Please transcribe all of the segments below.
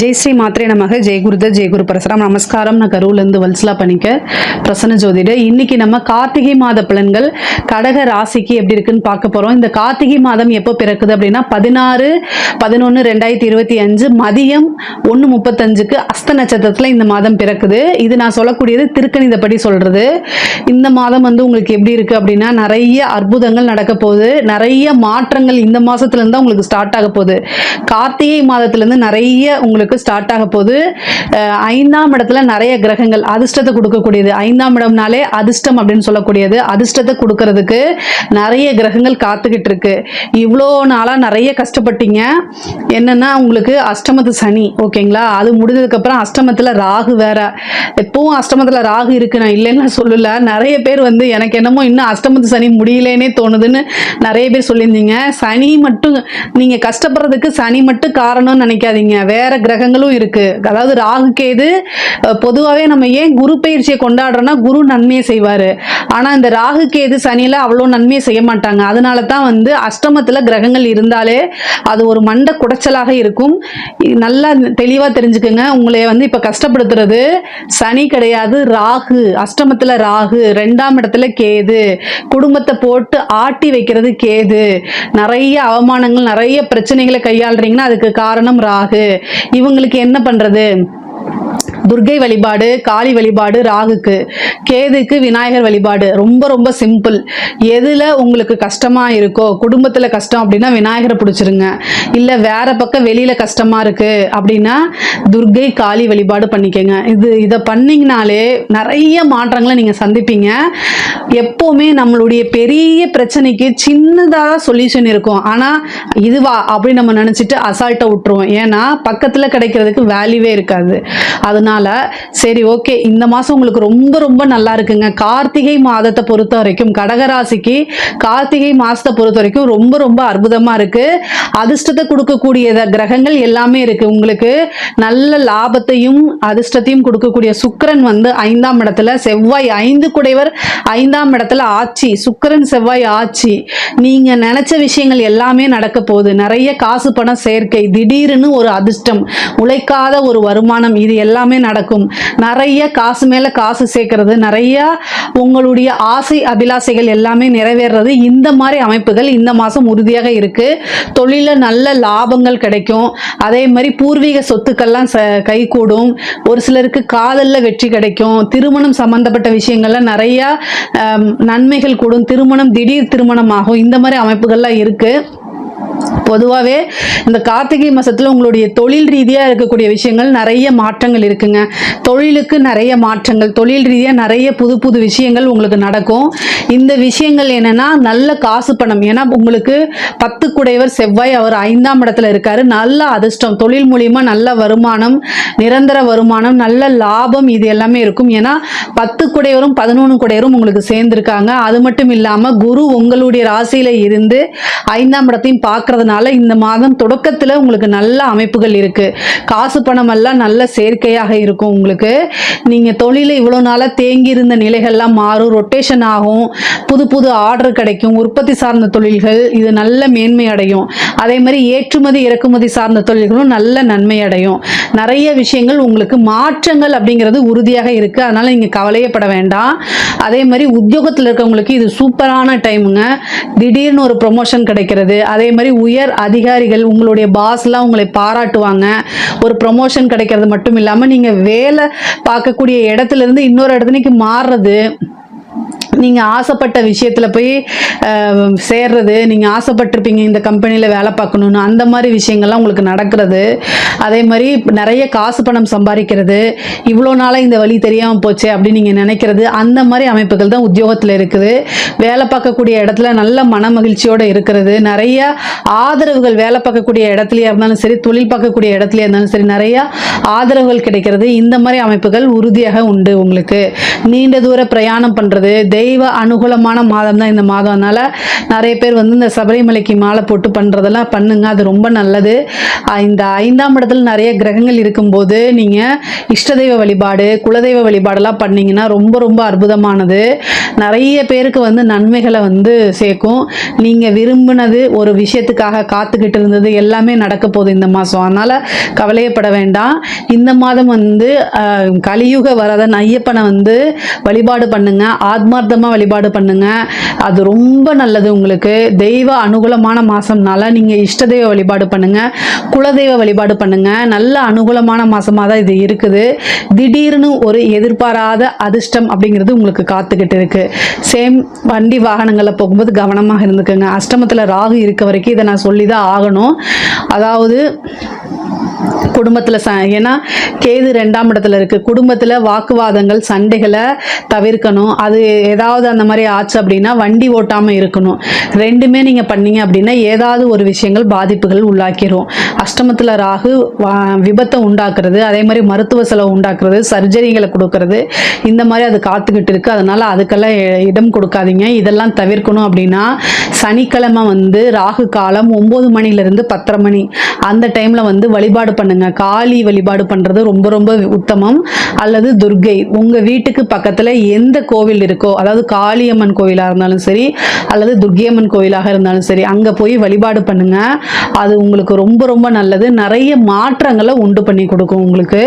ஜெய் ஸ்ரீ மாத்ரே நமக ஜெய் குருத ஜெய் குரு பரசுராம். நமஸ்காரம். நான் கரூர்லேருந்து வல்சலா பண்ணிக்க பிரசன்ன ஜோதிட. இன்னைக்கு நம்ம கார்த்திகை மாத பலன்கள் கடக ராசிக்கு எப்படி இருக்குன்னு பார்க்க போறோம். இந்த கார்த்திகை மாதம் எப்போ பிறக்குது அப்படின்னா பதினாறு பதினொன்று ரெண்டாயிரத்தி இருபத்தி அஞ்சு மதியம் ஒன்று முப்பத்தஞ்சுக்கு அஸ்த நட்சத்திரத்தில் இந்த மாதம் பிறக்குது. இது நான் சொல்லக்கூடியது திருக்கணிதப்படி சொல்றது. இந்த மாதம் வந்து உங்களுக்கு எப்படி இருக்கு அப்படின்னா நிறைய அற்புதங்கள் நடக்க போகுது. நிறைய மாற்றங்கள் இந்த மாதத்துலேருந்து தான் உங்களுக்கு ஸ்டார்ட் ஆக போகுது. கார்த்திகை மாதத்துலேருந்து நிறைய உங்களுக்கு ஸ்டார்ட் ஆக போகுது ஐந்தாம் இடத்துல நிறைய கிரகங்கள் அதிர்ஷ்டத்தை கொடுக்கக்கூடியது. ஐந்தாம் இடம்னாலே அதிர்ஷ்டம் அப்படின்னு சொல்லக்கூடியது. அதிர்ஷ்டத்தை கொடுக்கறதுக்கு நிறைய கிரகங்கள் காத்துக்கிட்டு இருக்கு. இவ்வளோ நாளாக நிறைய கஷ்டப்பட்டீங்க. என்னன்னா உங்களுக்கு அஷ்டமத்து சனி ஓகேங்களா? அது முடிஞ்சதுக்கு அப்புறம் அஷ்டமத்தில் ராகு வேற. எப்பவும் அஷ்டமத்தில் ராகு இருக்கு. நான் இல்லைன்னு சொல்லல. நிறைய பேர் வந்து எனக்கு என்னமோ இன்னும் அஷ்டமத்து சனி முடியலேனே தோணுதுன்னு நிறைய பேர் சொல்லியிருந்தீங்க. சனி மட்டும் நீங்க கஷ்டப்படுறதுக்கு சனி மட்டும் காரணம்னு நினைக்காதீங்க. வேற கிரகங்களும் இருக்கு. அதாவது ராகு கேது பொதுவாகவே நம்ம ஏன் குரு பயிற்சியை கொண்டாடுறோம்னா குரு நன்மையை செய்வார். ஆனா இந்த ராகு கேது சனியில அவ்வளோ நன்மையை செய்ய மாட்டாங்க. அதனால தான் வந்து அஷ்டமத்துல கிரகங்கள் இருந்தாலே அது ஒரு மண்ட குடைச்சலாக இருக்கும். நல்லா தெளிவா தெரிஞ்சுக்கோங்க. உங்களை வந்து இப்போ கஷ்டப்படுத்துறது சனி கிடையாது ராகு. அஷ்டமத்துல ராகு ரெண்டாம் இடத்துல கேது. குடும்பத்தை போட்டு ஆட்டி வைக்கிறது கேது. நிறைய அவமானங்கள் நிறைய பிரச்சனைகளை கையாளுறீங்கன்னா அதுக்கு காரணம் ராகு. இவங்களுக்கு என்ன பண்றது? துர்கை வழிபாடு காளி வழிபாடு ராகுக்கு கேதுக்கு விநாயகர் வழிபாடு. ரொம்ப ரொம்ப சிம்பிள் எதில் உங்களுக்கு கஷ்டமாக இருக்கோ குடும்பத்தில் கஷ்டம் அப்படின்னா விநாயகரை பிடிச்சிருங்க. இல்லை வேற பக்கம் வெளியில் கஷ்டமாக இருக்குது அப்படின்னா துர்கை காளி வழிபாடு பண்ணிக்கோங்க. இது இதை பண்ணிங்கனாலே நிறைய மாற்றங்களை நீங்கள் சந்திப்பீங்க. எப்போவுமே நம்மளுடைய பெரிய பிரச்சனைக்கு சின்னதாக சொல்யூஷன் இருக்கும். ஆனால் இதுவா அப்படின்னு நம்ம நினச்சிட்டு அசால்ட்டை விட்டுருவோம். ஏன்னா பக்கத்தில் கிடைக்கிறதுக்கு வேல்யூவே இருக்காது. அதனால சரி ஓகே இந்த மாதம் உங்களுக்கு ரொம்ப ரொம்ப நல்லா இருக்குங்க. கார்த்திகை மாதத்தை பொறுத்த வரைக்கும் கடகராசிக்கு கார்த்திகை மாதத்தை பொறுத்த வரைக்கும் ரொம்ப ரொம்ப அற்புதமாக இருக்குது அதிர்ஷ்டத்தை கொடுக்கக்கூடிய கிரகங்கள் எல்லாமே இருக்குது உங்களுக்கு நல்ல லாபத்தையும் அதிர்ஷ்டத்தையும் கொடுக்கக்கூடிய சுக்கரன் வந்து ஐந்தாம் இடத்துல செவ்வாய் ஐந்து குடைவர் ஐந்தாம் இடத்துல ஆட்சி. சுக்கரன் செவ்வாய் ஆட்சி. நீங்க நினைச்ச விஷயங்கள் எல்லாமே நடக்க போகுது. நிறைய காசு பணம் சேர்க்கை திடீர்னு ஒரு அதிர்ஷ்டம் உழைக்காத ஒரு வருமானம் இது எல்லாம் நடக்கும். நிறைய காசு மேல காசு சேர்க்கறது நிறைய உங்களுடைய ஆசை அபிலாசைகள் எல்லாமே நிறைவேறது இந்த மாதிரி அமைப்புகள் இந்த மாசம் உறுதியாக இருக்கு. தொழில நல்ல லாபங்கள் கிடைக்கும். அதே மாதிரி பூர்வீக சொத்துக்கள்லாம் ச கைகூடும். ஒரு சிலருக்கு காதல்ல வெற்றி கிடைக்கும். திருமணம் சம்பந்தப்பட்ட விஷயங்கள்ல நிறைய நன்மைகள் கூடும். திருமணம் திடீர் திருமணம் ஆகும். இந்த மாதிரி அமைப்புகள்லாம் இருக்குது பொதுவாகவே இந்த கார்த்திகை மாதத்தில் உங்களுடைய தொழில் ரீதியாக இருக்கக்கூடிய விஷயங்கள் நிறைய மாற்றங்கள் இருக்குங்க. தொழிலுக்கு நிறைய மாற்றங்கள் தொழில் ரீதியாக நிறைய புது புது விஷயங்கள் உங்களுக்கு நடக்கும். இந்த விஷயங்கள் என்னன்னா நல்ல காசு பணம். ஏன்னா உங்களுக்கு பத்து குடைவர் செவ்வாய் அவர் ஐந்தாம் இடத்துல இருக்காரு. நல்ல அதிர்ஷ்டம். தொழில் மூலியமாக நல்ல வருமானம் நிரந்தர வருமானம் நல்ல லாபம் இது எல்லாமே இருக்கும். ஏன்னா பத்து குடையவரும் பதினொன்று குடையவரும் உங்களுக்கு சேர்ந்துருக்காங்க. அது மட்டும் இல்லாமல் குரு உங்களுடைய ராசியில் இருந்து ஐந்தாம் இடத்தையும் பார்க்கறதுனால அதனால இந்த மாதம் தொடக்கத்துல உங்களுக்கு நல்ல அமைப்புகள் இருக்கு. காசு பணம் எல்லாம் நல்ல சேர்க்கையாக இருக்கும் உங்களுக்கு. நீங்க தொழில இவ்வளவு நாளா தேங்கி இருந்த நிலைகள்லாம் மாறும் ரொட்டேஷன் ஆகும். புது புது ஆர்டர் கிடைக்கும். உற்பத்தி சார்ந்த தொழில்கள் இது நல்ல மேன்மை அடையும். அதே மாதிரி ஏற்றுமதி இறக்குமதி சார்ந்த தொழில்களும் நல்ல நன்மை அடையும். நிறைய விஷயங்கள் உங்களுக்கு மாற்றங்கள் அப்படிங்கிறது உறுதியாக இருக்கு. அதனால நீங்க கவலையப்பட வேண்டாம். அதே மாதிரி உத்தியோகத்தில் இருக்கவங்களுக்கு இது சூப்பரான டைமுங்க. திடீர்னு ஒரு ப்ரொமோஷன் கிடைக்கிறது. அதே மாதிரி உயர் அதிகாரிகள் உங்களுடைய பாஸ்லாம் உங்களை பாராட்டுவாங்க. ஒரு ப்ரொமோஷன் கிடைக்கிறது மட்டும் இல்லாமல் நீங்கள் வேலை பார்க்கக்கூடிய இடத்துல இருந்து இன்னொரு இடத்துக்கு மாறுறது நீங்கள் ஆசைப்பட்ட விஷயத்தில் போய் சேர்றது நீங்கள் ஆசைப்பட்டிருப்பீங்க இந்த கம்பெனியில் வேலை பார்க்கணுன்னு அந்த மாதிரி விஷயங்கள்லாம் உங்களுக்கு நடக்கிறது. அதே மாதிரி நிறைய காசு பணம் சம்பாதிக்கிறது. இவ்வளோ நாளாக இந்த வழி தெரியாமல் போச்சே அப்படின்னு நீங்கள் நினைக்கிறது அந்த மாதிரி அமைப்புகள் தான் உத்தியோகத்தில் இருக்குது. வேலை பார்க்கக்கூடிய இடத்துல நல்ல மன மகிழ்ச்சியோடு இருக்கிறது. நிறைய ஆதரவுகள் வேலை பார்க்கக்கூடிய இடத்துலையே இருந்தாலும் சரி தொழில் பார்க்கக்கூடிய இடத்துலையே இருந்தாலும் சரி நிறைய ஆதரவுகள் கிடைக்கிறது. இந்த மாதிரி அமைப்புகள் உறுதியாக உண்டு உங்களுக்கு. நீண்ட தூர பிரயாணம் பண்ணுறது தெய்வ தெய்வ அனுகூலமான மாதம் தான் இந்த மாதம். அதனால் நிறைய பேர் வந்து இந்த சபரிமலைக்கு மாலை போட்டு பண்ணுறதெல்லாம் பண்ணுங்க. அது ரொம்ப நல்லது. இந்த ஐந்தாம் இடத்துல நிறைய கிரகங்கள் இருக்கும்போது நீங்கள் இஷ்ட தெய்வ வழிபாடு குலதெய்வ வழிபாடெல்லாம் பண்ணிங்கன்னா ரொம்ப ரொம்ப அற்புதமானது. நிறைய பேருக்கு வந்து நன்மைகளை வந்து சேர்க்கும். நீங்கள் விரும்பினது ஒரு விஷயத்துக்காக காத்துக்கிட்டு இருந்தது எல்லாமே நடக்க போகுது இந்த மாதம். அதனால் கவலையப்பட வேண்டாம். இந்த மாதம் வந்து கலியுக வரதன் ஐயப்பனை வந்து வழிபாடு பண்ணுங்க. ஆத்மார்த்தமாக வழிபாடு பண்ணுங்க. அது ரொம்ப நல்லது உங்களுக்கு. தெய்வ அனுகூலமான மாதம்னால நீங்கள் இஷ்ட தெய்வ வழிபாடு பண்ணுங்க. குலதெய்வ வழிபாடு பண்ணுங்க. நல்ல அனுகூலமான மாசமாக தான் இது இருக்குது. திடீர்னு ஒரு எதிர்பாராத அதிர்ஷ்டம் அப்படிங்கிறது உங்களுக்கு காத்துக்கிட்டு இருக்கு. சேம் வண்டி வாகனங்களில் போகும்போது கவனமாக இருந்துக்கோங்க. அஷ்டமத்தில் ராகு இருக்க வரைக்கும் இதை நான் சொல்லி தான் ஆகணும். அதாவது குடும்பத்தில் ச ஏன்னா கேது ரெண்டாம் இடத்துல இருக்குது குடும்பத்தில் வாக்குவாதங்கள் சண்டைகளை தவிர்க்கணும். அது ஏதாவது அந்த மாதிரி ஆச்சு அப்படின்னா வண்டி ஓட்டாமல் இருக்கணும். ரெண்டுமே நீங்கள் பண்ணீங்க அப்படின்னா ஏதாவது ஒரு விஷயங்கள் பாதிப்புகள் உள்ளாக்கிரும். அஷ்டமத்தில் ராகு விபத்தை உண்டாக்குறது அதே மாதிரி மருத்துவ செலவு உண்டாக்குறது சர்ஜரிகளை கொடுக்கறது இந்த மாதிரி அது காத்துக்கிட்டு இருக்குது அதனால் அதுக்கெல்லாம் இடம் கொடுக்காதீங்க. இதெல்லாம் தவிர்க்கணும் அப்படின்னா சனிக்கிழமை வந்து ராகு காலம் ஒம்பது மணிலேருந்து பத்தரை மணி. அந்த டைமில் வந்து வழிபாடு பண்ணுங்க. காளி வழிபாடு பண்ணுறது ரொம்ப ரொம்ப உத்தமம். அல்லது துர்க்கை உங்கள் வீட்டுக்கு பக்கத்தில் எந்த கோவில் இருக்கோ அதாவது காளியம்மன் கோவிலாக இருந்தாலும் சரி அல்லது துர்கியம்மன் கோவிலாக இருந்தாலும் சரி அங்கே போய் வழிபாடு பண்ணுங்க. அது உங்களுக்கு ரொம்ப ரொம்ப நல்லது. நிறைய மாற்றங்களை உண்டு பண்ணி கொடுக்கும் உங்களுக்கு.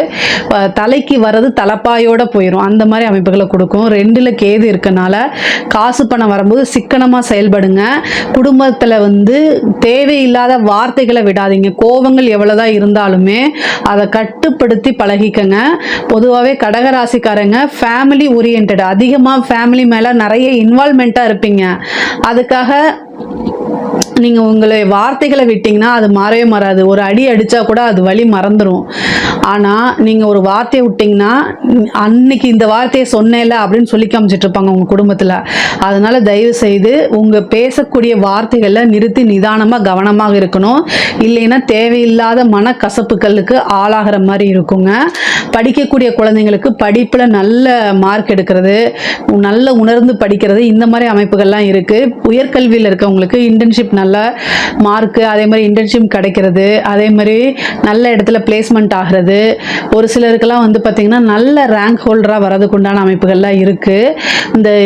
தலைக்கு வர்றது தலைப்பாயோட போயிடும் அந்த மாதிரி அமைப்புகளை கொடுக்கும். ரெண்டில் கேது இருக்கனால காசு பணம் வரும்போது சிக்கனமாக செயல்படுங்க. குடும்பத்தில் வந்து தேவையில்லாத வார்த்தைகளை விடாதீங்க. கோவங்கள் எவ்வளோதான் இருந்தாலும் அதை கட்டுப்படுத்தி பழகிக்கங்க. பொதுவாகவே கடகராசிக்காரங்க ஃபேமிலி ஓரியன்ட் அதிகமாக ஃபேமிலி மேலே நிறைய இன்வால்மெண்ட்டாக இருப்பீங்க. அதுக்காக நீங்கள் உங்களை வார்த்தைகளை விட்டிங்கன்னா அது மாறவே மாறாது. ஒரு அடி அடித்தா கூட அது வழி மறந்துடும் ஆனால் நீங்கள் ஒரு வார்த்தையை விட்டிங்கன்னா அன்னைக்கு இந்த வார்த்தையை சொன்னேல அப்படின்னு சொல்லி காமிச்சிட்டு இருப்பாங்க உங்கள் குடும்பத்தில். அதனால் தயவு செய்து உங்கள் பேசக்கூடிய வார்த்தைகளை நிறுத்தி நிதானமாக கவனமாக இருக்கணும். இல்லைன்னா தேவையில்லாத மன கசப்புகளுக்கு ஆளாகிற மாதிரி இருக்குங்க. படிக்கக்கூடிய குழந்தைங்களுக்கு படிப்பில் நல்ல மார்க் எடுக்கிறது நல்ல உணர்ந்து படிக்கிறது இந்த மாதிரி அமைப்புகள்லாம் இருக்குது உயர்கல்வியில் இருக்கவங்களுக்கு இன்டர்ன்ஷிப் நல்ல மார்க்கு அதே மாதிரி இன்டர்ன்ஷிப் கிடைக்கிறது அதே மாதிரி நல்ல இடத்துல பிளேஸ்மெண்ட் ஆகிறது. ஒரு சிலருக்கெல்லாம் வந்து பார்த்திங்கன்னா நல்ல ரேங்க் ஹோல்டராக வரதுக்கு உண்டான அமைப்புகள்லாம் இருக்குது இந்த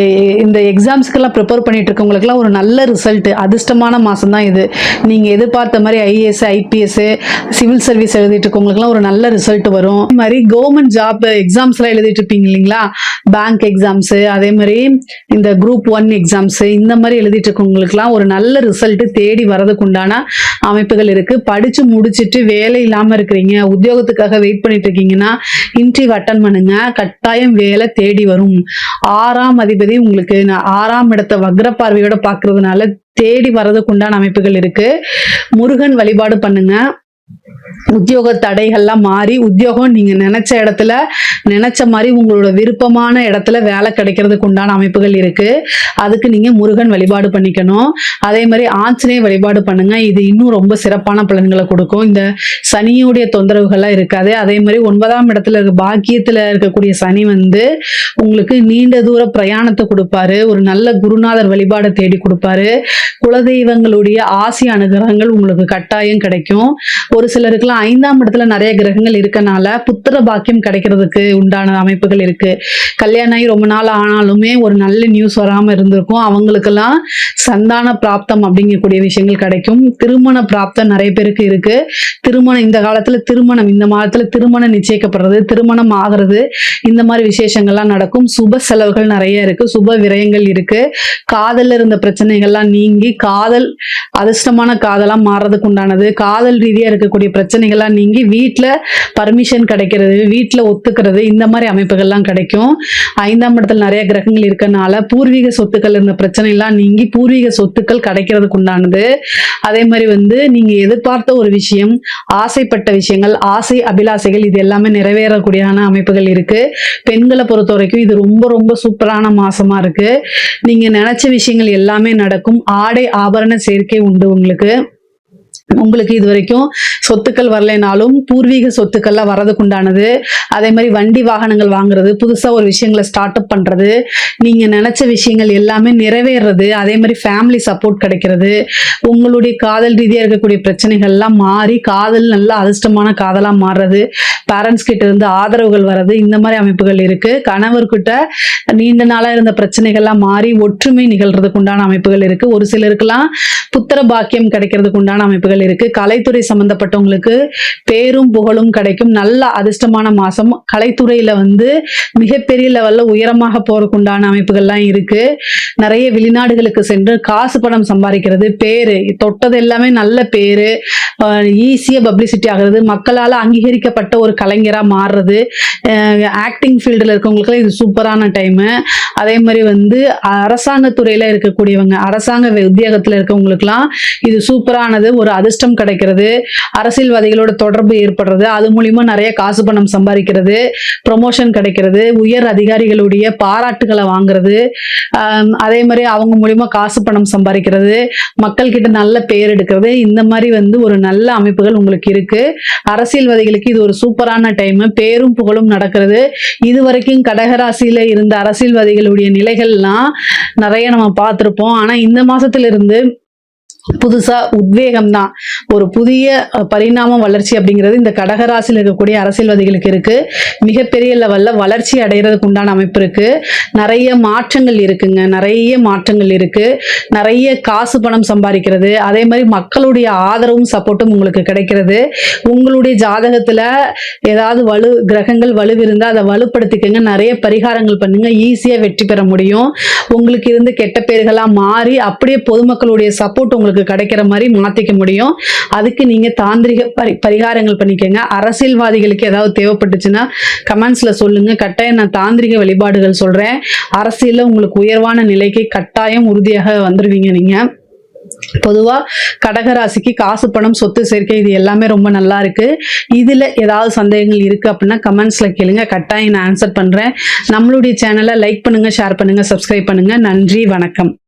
இந்த எக்ஸாம்ஸ்க்கெல்லாம் ப்ரிப்பேர் பண்ணிட்டு இருக்கவங்களுக்குலாம் ஒரு நல்ல ரிசல்ட் அதிர்ஷ்டமான மாதம் தான் இது. நீங்கள் எதிர்பார்த்த மாதிரி ஐஏஎஸ் ஐபிஎஸ் சிவில் சர்வீஸ் எழுதிட்டு இருக்கவங்களுக்குலாம் ஒரு நல்ல ரிசல்ட் வரும். அதே மாதிரி கவர்மெண்ட் ஜாப் எக்ஸாம்ஸ்லாம் எழுதிட்டு இருப்பீங்க இல்லைங்களா? பேங்க் எக்ஸாம்ஸு அதே மாதிரி இந்த குரூப் ஒன் எக்ஸாம்ஸு இந்த மாதிரி எழுதிட்டு இருக்கவங்களுக்குலாம் ஒரு நல்ல ரிசல்ட் தேடி வரதுக்குண்டான அமைப்புகள் இருக்கு. படிச்சு முடிச்சிட்டு வேலை இல்லாம இருக்கிறீங்க. உத்தியோகத்துக்காக வெயிட் பண்ணிட்டு இருக்கீங்கன்னா இன்டர்வியூ அட்டன் பண்ணுங்க. கட்டாயம் வேலை தேடி வரும். ஆறாம் அதிபதி உங்களுக்கு ஆறாம் இடத்த வக்ர பார்வையோட பார்க்கறதுனால தேடி வரதுக்குண்டான அமைப்புகள் இருக்கு. முருகன் வழிபாடு பண்ணுங்க. உத்தியோக தடைகள்லாம் மாறி உத்தியோகம் நீங்க நினைச்ச இடத்துல நினைச்ச மாதிரி உங்களோட விருப்பமான இடத்துல வேலை கிடைக்கிறதுக்கு உண்டான அமைப்புகள் இருக்கு. அதுக்கு நீங்க முருகன் வழிபாடு பண்ணிக்கணும். அதே மாதிரி ஆஞ்சநேய வழிபாடு பண்ணுங்க. இது இன்னும் ரொம்ப சிறப்பான பலன்களை கொடுக்கும். இந்த சனியுடைய தொந்தரவுகள்லாம் இருக்காது. அதே மாதிரி ஒன்பதாம் இடத்துல இருக்க பாக்கியத்துல இருக்கக்கூடிய சனி வந்து உங்களுக்கு நீண்ட தூர பிரயாணத்தை கொடுப்பாரு. ஒரு நல்ல குருநாதர் வழிபாடை தேடி கொடுப்பாரு. குலதெய்வங்களுடைய ஆசி அனுகிரகங்கள் உங்களுக்கு கட்டாயம் கிடைக்கும். ஒரு சில சிலருக்குலாம் ஐந்தாம் இடத்துல நிறைய கிரகங்கள் இருக்கனால புத்திர பாக்கியம் கிடைக்கிறதுக்கு உண்டான அமைப்புகள் இருக்கு. கல்யாணம் ஆகி ரொம்ப நாள் ஆனாலுமே ஒரு நல்ல நியூஸ் வராம இருந்திருக்கும். அவங்களுக்கெல்லாம் சந்தான பிராப்தம் அப்படிங்கக்கூடிய விஷயங்கள் கிடைக்கும். திருமண பிராப்தம் நிறைய பேருக்கு இருக்கு. திருமணம் இந்த காலத்துல திருமணம் இந்த மாதத்துல திருமணம் நிச்சயிக்கப்படுறது திருமணம் ஆகிறது இந்த மாதிரி விசேஷங்கள்லாம் நடக்கும். சுப செலவுகள் நிறைய இருக்கு சுப விரயங்கள் இருக்கு. காதல்ல இருந்த பிரச்சனைகள்லாம் நீங்கி காதல் அதிர்ஷ்டமான காதலா மாறுறதுக்கு உண்டானது. காதல் ரீதியா இருக்கக்கூடிய பிரச்சனைகள்லாம் நீங்கி வீட்டில் பர்மிஷன் கிடைக்கிறது வீட்டில் ஒத்துக்கிறது இந்த மாதிரி அமைப்புகள்லாம் கிடைக்கும். ஐந்தாம் இடத்துல நிறைய கிரகங்கள் இருக்கனால பூர்வீக சொத்துக்கள் இருந்த பிரச்சனை எல்லாம் நீங்கி பூர்வீக சொத்துக்கள் கிடைக்கிறதுக்கு உண்டானது. அதே மாதிரி வந்து நீங்க எதிர்பார்த்த ஒரு விஷயம் ஆசைப்பட்ட விஷயங்கள் ஆசை அபிலாசைகள் இது எல்லாமே நிறைவேறக்கூடியான அமைப்புகள் இருக்கு. பெண்களை பொறுத்த வரைக்கும் இது ரொம்ப ரொம்ப சூப்பரான மாசமா இருக்கு. நீங்க நினைச்ச விஷயங்கள் எல்லாமே நடக்கும். ஆடை ஆபரண சேர்க்கை உண்டு உங்களுக்கு. உங்களுக்கு இது வரைக்கும் சொத்துக்கள் வரலைனாலும் பூர்வீக சொத்துக்கள்லாம் வரதுக்கு உண்டானது அதே மாதிரி வண்டி வாகனங்கள் வாங்குறது புதுசாக ஒரு விஷயங்களை ஸ்டார்ட் அப் பண்ணுறது நீங்கள் நினச்ச விஷயங்கள் எல்லாமே நிறைவேறது அதே மாதிரி ஃபேமிலி சப்போர்ட் கிடைக்கிறது உங்களுடைய காதல் ரீதியாக இருக்கக்கூடிய பிரச்சனைகள்லாம் மாறி காதல் நல்ல அதிர்ஷ்டமான காதலாக மாறுறது பேரண்ட்ஸ் கிட்ட இருந்து ஆதரவுகள் வர்றது இந்த மாதிரி அமைப்புகள் இருக்குது கணவர்கிட்ட நீண்ட நாளாக இருந்த பிரச்சனைகள்லாம் மாறி ஒற்றுமை நிகழ்றதுக்கு உண்டான அமைப்புகள் இருக்குது ஒரு சிலருக்குலாம் புத்திர பாக்கியம் கிடைக்கிறதுக்கு உண்டான அமைப்புகள் இருக்கு. கலைத்துறை சம்பந்தப்பட்டவங்களுக்கு பேரும் புகழும் கிடைக்கும். நல்ல அதிர்ஷ்டமான மாசம். கலைத்துறையில வந்து மிகப்பெரிய லெவல்ல உயரமாக போறதுக்கு உண்டான அமைப்புகள்லாம் இருக்கு. நிறைய வெளிநாடுகளுக்கு சென்று காசு பணம் சம்பாதிக்கிறது பேரு. தொட்டது எல்லாமே நல்ல பேரு. ஈஸியாக பப்ளிசிட்டி ஆகுறது. மக்களால் அங்கீகரிக்கப்பட்ட ஒரு கலைஞராக மாறுறது. ஆக்டிங் ஃபீல்டில் இருக்கவங்களுக்கு இது சூப்பரான டைமு அதே மாதிரி வந்து அரசாங்கத்துறையில் இருக்கக்கூடியவங்க அரசாங்க உத்தியோகத்தில் இருக்கவங்களுக்குலாம் இது சூப்பரானது. ஒரு அதிர்ஷ்டம் கிடைக்கிறது. அரசியல்வாதிகளோட தொடர்பு ஏற்படுறது. அது மூலியமா நிறைய காசு பணம் சம்பாதிக்கிறது. ப்ரொமோஷன் கிடைக்கிறது. உயர் அதிகாரிகளுடைய பாராட்டுகளை வாங்குறது. அதே மாதிரி அவங்க மூலியமா காசு பணம் சம்பாதிக்கிறது. மக்கள் கிட்ட நல்ல பெயர் எடுக்கிறது. இந்த மாதிரி வந்து ஒரு நல்ல அமைப்புகள் உங்களுக்கு இருக்கு. அரசியல்வாதிகளுக்கு இது ஒரு சூப்பரான டைம் பேரும் புகழும் நடக்கிறது. இது வரைக்கும் கடகராசியில இருந்த அரசியல்வாதிகளுடைய நிலைகள்லாம் நிறைய நம்ம பார்த்துருப்போம். ஆனா இந்த மாசத்துல இருந்து புதுசா உத்வேகம் தான் ஒரு புதிய பரிணாம வளர்ச்சி அப்படிங்கிறது இந்த கடகராசியில் இருக்கக்கூடிய அரசியல்வாதிகளுக்கு இருக்கு. மிகப்பெரிய லெவல்ல வளர்ச்சி அடைகிறதுக்கு உண்டான அமைப்பு இருக்கு. நிறைய மாற்றங்கள் இருக்குங்க. நிறைய மாற்றங்கள் இருக்கு. நிறைய காசு பணம் சம்பாதிக்கிறது. அதே மாதிரி மக்களுடைய ஆதரவும் சப்போர்ட்டும் உங்களுக்கு கிடைக்கிறது. உங்களுடைய ஜாதகத்துல ஏதாவது வலு கிரகங்கள் வலுவிருந்தா அதை வலுப்படுத்திக்கங்க. நிறைய பரிகாரங்கள் பண்ணுங்க. ஈஸியா வெற்றி பெற முடியும். உங்களுக்கு இருந்து கெட்ட பேர்களா மாறி அப்படியே பொதுமக்களுடைய சப்போர்ட் உங்களுக்கு கிடைக்கிற மாதிரி மாத்திக்க முடியும். அதுக்கு நீங்க தாந்திரிக பரி பரிகாரங்கள் பண்ணிக்கோங்க. அரசியல்வாதிகளுக்கு ஏதாவது தேவைப்பட்டுச்சுன்னா கமெண்ட்ஸ்ல சொல்லுங்க. கட்டாயம் நான் தாந்திரிக வழிபாடுகள் சொல்றேன். அரசியலில் உங்களுக்கு உயர்வான நிலைக்கு கட்டாயம் உறுதியாக வந்துருவீங்க நீங்க. பொதுவா கடகராசிக்கு காசு பணம் சொத்து சேர்க்கை இது எல்லாமே ரொம்ப நல்லா இருக்கு. இதுல ஏதாவது சந்தேகங்கள் இருக்கு அப்படின்னா கமெண்ட்ஸ்ல கேளுங்க. கட்டாயம் நான் ஆன்சர் பண்றேன். நம்மளுடைய சேனலை லைக் பண்ணுங்க ஷேர் பண்ணுங்க சப்ஸ்கிரைப் பண்ணுங்க. நன்றி வணக்கம்.